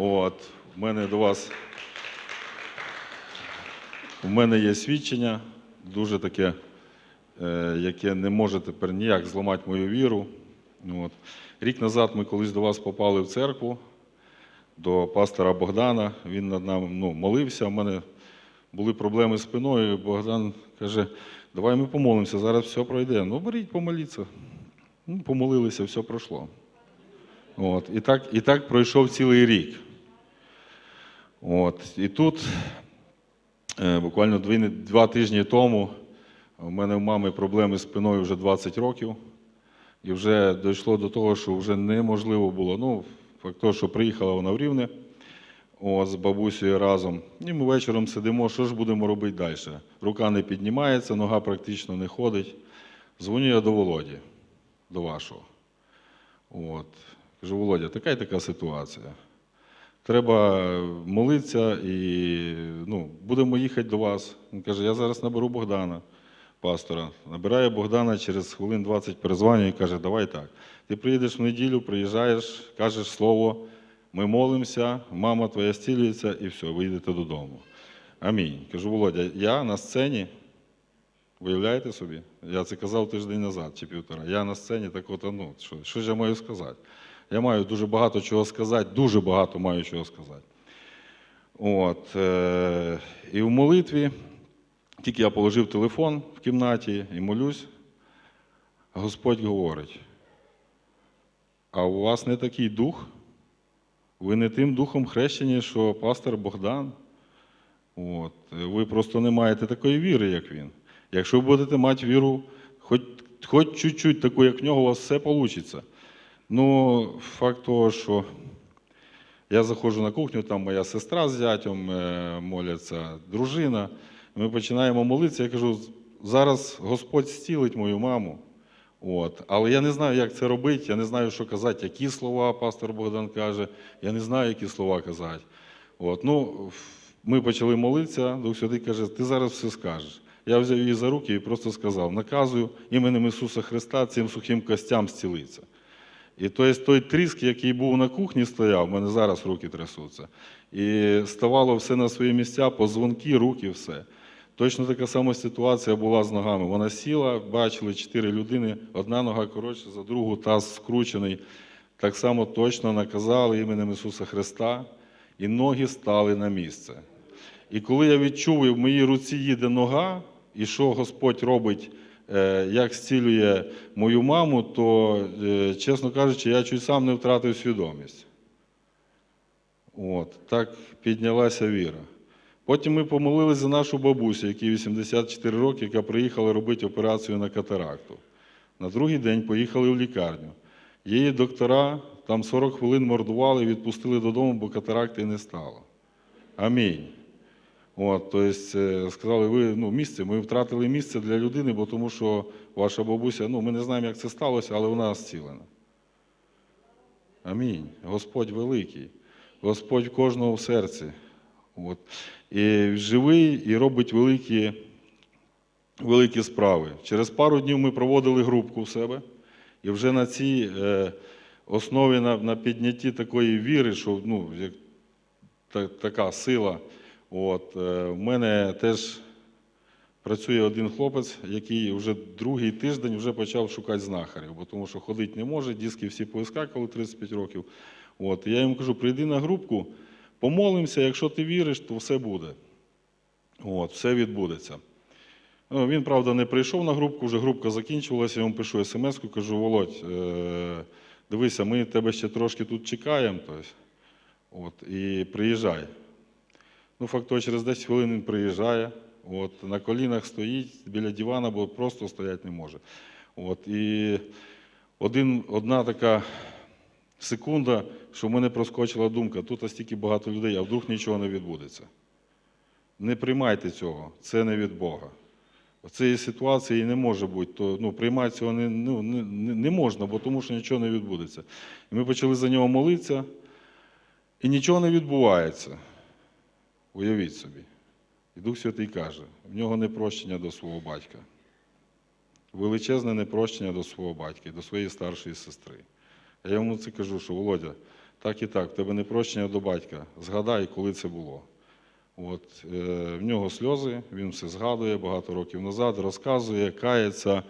От, в мене до вас. У мене є свідчення, дуже таке, е, яке не може тепер ніяк зламати мою віру. От. Рік назад ми колись до вас попали в церкву, до пастора Богдана. Він над нами ну, молився. У мене були проблеми з спиною. Богдан каже: давай ми помолимося, зараз все пройде. Ну, беріть, помоліться. Ну, помолилися, все пройшло. От. І, так, і так пройшов цілий рік. От. І тут, е, буквально два тижні тому, у мене у мами проблеми з спиною вже 20 років. І вже дійшло до того, що вже неможливо було. Ну, факт того, що приїхала вона в Рівне з бабусею разом. І ми вечором сидимо, що ж будемо робити далі? Рука не піднімається, нога практично не ходить. Дзвоню я до Володі, до вашого. От. Кажу, Володя, така і така ситуація. Треба молитися і ну, будемо їхати до вас. Він каже, я зараз наберу Богдана, пастора. Набирає Богдана через хвилин 20 перезвонює і каже, давай так. Ти приїдеш в неділю, приїжджаєш, кажеш слово, ми молимося, мама твоя стілюється і все, ви йдете додому. Амінь. Кажу, Володя, я на сцені, виявляєте собі? Я це казав тиждень назад чи півтора. Я на сцені, так от, ну, що, що ж я маю сказати? Я маю дуже багато чого сказати, дуже багато маю чого сказати. От, е, і в молитві, тільки я положив телефон в кімнаті і молюсь, Господь говорить: а у вас не такий дух, ви не тим духом хрещені, що пастор Богдан. От, ви просто не маєте такої віри, як він. Якщо ви будете мати віру, хоч, чуть-чуть таку, як в нього, у вас все вийде. Ну, факт того, що я заходжу на кухню, там моя сестра з зятем е, моляться, дружина. Ми починаємо молитися. Я кажу, зараз Господь зцілить мою маму. От. Але я не знаю, як це робити, я не знаю, що казати, які слова пастор Богдан каже, я не знаю, які слова казати. От. Ну, ми почали молитися, Дух Святий каже, ти зараз все скажеш. Я взяв її за руки і просто сказав: наказую іменем Ісуса Христа цим сухим костям зцілиться. І той, той тріск, який був на кухні, стояв, в мене зараз руки трясуться. І ставало все на свої місця, позвонки, руки, все. Точно така сама ситуація була з ногами. Вона сіла, бачили чотири людини, одна нога коротша за другу, таз скручений. Так само точно наказали іменем Ісуса Христа, і ноги стали на місце. І коли я відчув, і в моїй руці їде нога, і що Господь робить, як зцілює мою маму, то, е, чесно кажучи, я чуть сам не втратив свідомість. От, так піднялася віра. Потім ми помолилися за нашу бабусю, якій 84 роки, яка приїхала робити операцію на катаракту. На другий день поїхали в лікарню. Її доктора там 40 хвилин мордували, відпустили додому, бо катаракти не стало. Амінь. От, тобто, сказали, ви ну, місце, ми втратили місце для людини, бо тому що ваша бабуся, ну, ми не знаємо, як це сталося, але вона зцілена. Амінь. Господь великий. Господь кожного в серці. От. І живий і робить великі, великі справи. Через пару днів ми проводили групку в себе, і вже на цій е, основі, на, на піднятті такої віри, що ну, як, та, така сила. От, е, в мене теж працює один хлопець, який вже другий тиждень вже почав шукати знахарів, бо тому що ходити не може, диски всі повискакали 35 років. От, я йому кажу, прийди на групку, помолимося, якщо ти віриш, то все буде. От, все відбудеться. Ну, Він, правда, не прийшов на групку, вже групка закінчувалася, я йому пишу смс-ку, кажу, Володь, е, дивися, ми тебе ще трошки тут чекаємо, тобто, от, і приїжджай. Ну, факт того, через 10 хвилин він приїжджає, от, на колінах стоїть біля дивана, бо просто стояти не може. От, і один, одна така секунда, що в мене проскочила думка, тут стільки багато людей, а вдруг нічого не відбудеться. Не приймайте цього, це не від Бога. В цієї ситуації не може бути, то ну, приймати цього не, ну, не не можна, бо тому що нічого не відбудеться. І ми почали за нього молитися, і нічого не відбувається. Уявіть собі. І Дух Святий каже, в нього непрощення до свого батька. Величезне непрощення до свого батька до своєї старшої сестри. Я йому це кажу, що Володя, так і так, в тебе не прощення до батька. Згадай, коли це було. От, е, в нього сльози, він все згадує багато років назад, розказує, кається,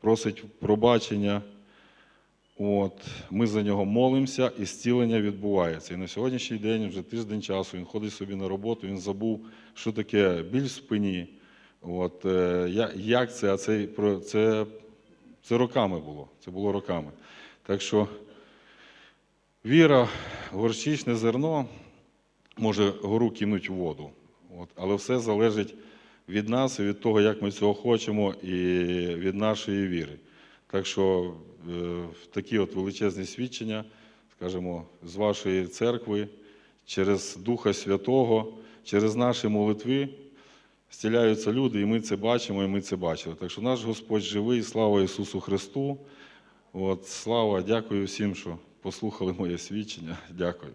просить пробачення. От, ми за нього молимося, і зцілення відбувається. І на сьогоднішній день, вже тиждень часу, він ходить собі на роботу, він забув, що таке біль в спині. От, е, як це, а це, це, це роками було. Це було роками. Так що віра, горчичне зерно може гору кинуть в воду. От, але все залежить від нас і від того, як ми цього хочемо, і від нашої віри. Так що е, такі от величезні свідчення, скажімо, з вашої церкви, через Духа Святого, через наші молитви зціляються люди, і ми це бачимо, і ми це бачили. Так що наш Господь живий, слава Ісусу Христу. От, слава, дякую всім, що послухали моє свідчення. Дякую.